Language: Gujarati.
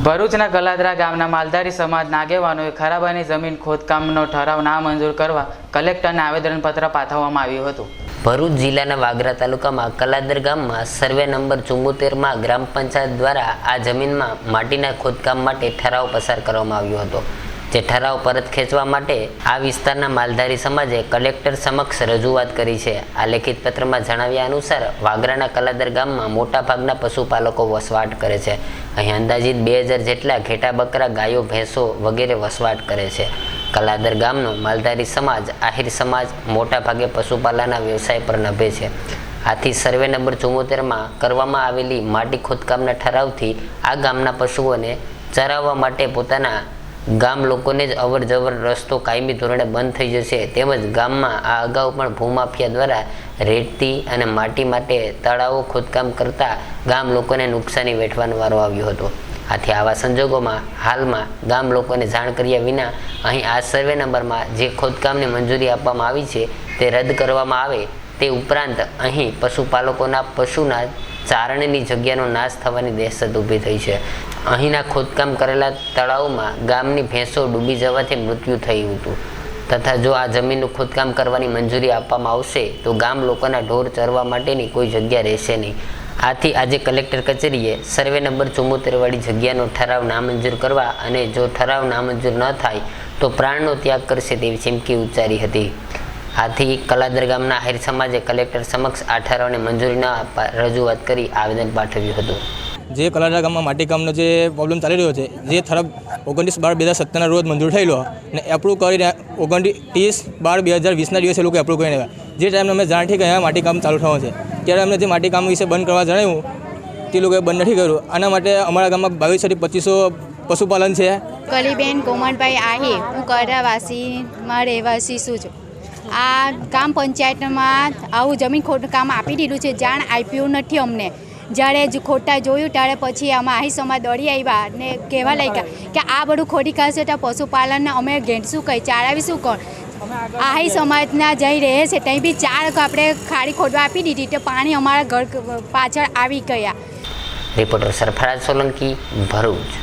ભરૂચના ગલાદરા ગામના માલધારી સમાજ નાગેવાનોએ ખરાબાની જમીન ખોદકામનો ઠરાવ ના મંજૂર કરવા કલેક્ટરને આવેદનપત્ર પાઠવવામાં આવ્યું હતું. ભરૂચ જિલ્લાના વાગરા તાલુકામાં કલાદર ગામમાં સર્વે નંબર ચુંબોતેરમાં ગ્રામ પંચાયત દ્વારા આ જમીનમાં માટીના ખોદકામ માટે ઠરાવ પસાર કરવામાં આવ્યો હતો. જે ઠરાવ પરત ખેંચવા માટે આ વિસ્તારના માલધારી સમાજે કલેક્ટર સમક્ષ રજૂઆત કરી છે. આ લેખિત પત્રમાં જણાવ્યા અનુસાર, વાગરાના કલાદર ગામમાં મોટાભાગના પશુપાલકો વસવાટ કરે છે. અહીં અંદાજિત બે હજાર જેટલા ઘેટા બકરા ગાયો, ભેંસો વગેરે વસવાટ કરે છે. કલાદર ગામનો માલધારી સમાજ, આહિર સમાજ, મોટાભાગે પશુપાલનના વ્યવસાય પર નભે છે. આથી સર્વે નંબર ચુમ્મોતેરમાં કરવામાં આવેલી માટી ખોદકામના ઠરાવથી આ ગામના પશુઓને ચરાવવા માટે પોતાના ગામ લોકોને જ અવર જવર રસ્તો કાયમી ધોરણે બંધ થઈ જશે. તેમજ ગામમાં આ અગાઉ પણ ભૂમાફિયા દ્વારા રેતી અને માટી માટે તળાવો ખોદકામ કરતા ગામ લોકોને નુકસાની વેઠવાનો વારો આવ્યો હતો. આથી આવા સંજોગોમાં હાલમાં ગામ લોકોને જાણ કર્યા વિના અહીં આ સર્વે નંબરમાં જે ખોદકામની મંજૂરી આપવામાં આવી છે તે રદ કરવામાં આવે તે ઉપરાંત અહીં પશુપાલકોના પશુના ચારણની જગ્યાનો નાશ થવાની દહેશત ઊભી થઈ છે. અહીંના ખોદકામ કરેલા તળાવમાં ગામની ભેંસો ડૂબી જવાથી મૃત્યુ થયું હતું. તથા જો આ જમીનનું ખોદકામ કરવાની મંજૂરી આપવામાં આવશે, તો ગામ લોકોના ઢોર ચરવા માટેની કોઈ જગ્યા રહેશે નહીં. આથી આજે કલેક્ટર કચેરીએ સર્વે નંબર ચુમ્મોતેરવાળી જગ્યાનો ઠરાવ નામંજૂર કરવા અને જો ઠરાવ નામંજૂર ન થાય, તો પ્રાણનો ત્યાગ કરશે તેવી ચીમકી ઉચ્ચારી હતી. આથી કલાદર ગામના આહિર સમાજે કલેક્ટર સમક્ષ આ ઠરાવને મંજૂરી ન આપવા રજૂઆત કરી આવેદન પાઠવ્યું હતું. જે કલાડા ગામમાં માટીકામનો જે પ્રોબ્લેમ ચાલી રહ્યો છે, જે ઠરાવ ઓગણત્રીસ બાર બે હજાર સત્તરના રોજ મંજૂર થયેલો અને એપ્રુવ કરીને ઓગણત્રીસ બાર બે હજાર વીસના દિવસે લોકો એપ્રુવ કરીને આવ્યા. જે ટાઈમે અમે જાણ થઈ કે અહીંયા માટીકામ ચાલુ થવાનું છે. ત્યારે અમને જે માટીકામ વિશે બંધ કરવા જણાવ્યું, તે લોકોએ બંધ નથી કર્યું. આના માટે અમારા ગામમાં બાવીસોથી પચીસો પશુપાલન છે. કલીબેન કોમનભાઈ આહી હું કરાવાસીમાં રહેવાસી છું છું. આ ગામ પંચાયતમાં આવું જમીન ખોટું કામ આપી દીધું છે. જાણ આપ્યું નથી અમને. જ્યારે જ ખોટા જોયું ત્યારે પછી આમાં આહી સમાજ દોડી આવ્યા ને કહેવા લાગ્યા કે આ બધું ખોટી કરશે તો પશુપાલનને અમે ઘેંટશું કંઈ ચાળાવીશું કોણ? આહી સમાજના જઈ રહે છે ત્યાં બી ચાર આપણે ખાડી ખોદવા આપી દીધી તો પાણી અમારા ઘર પાછળ આવી ગયા. રિપોર્ટર સરફરાજ સોલંકી ભરૂચ.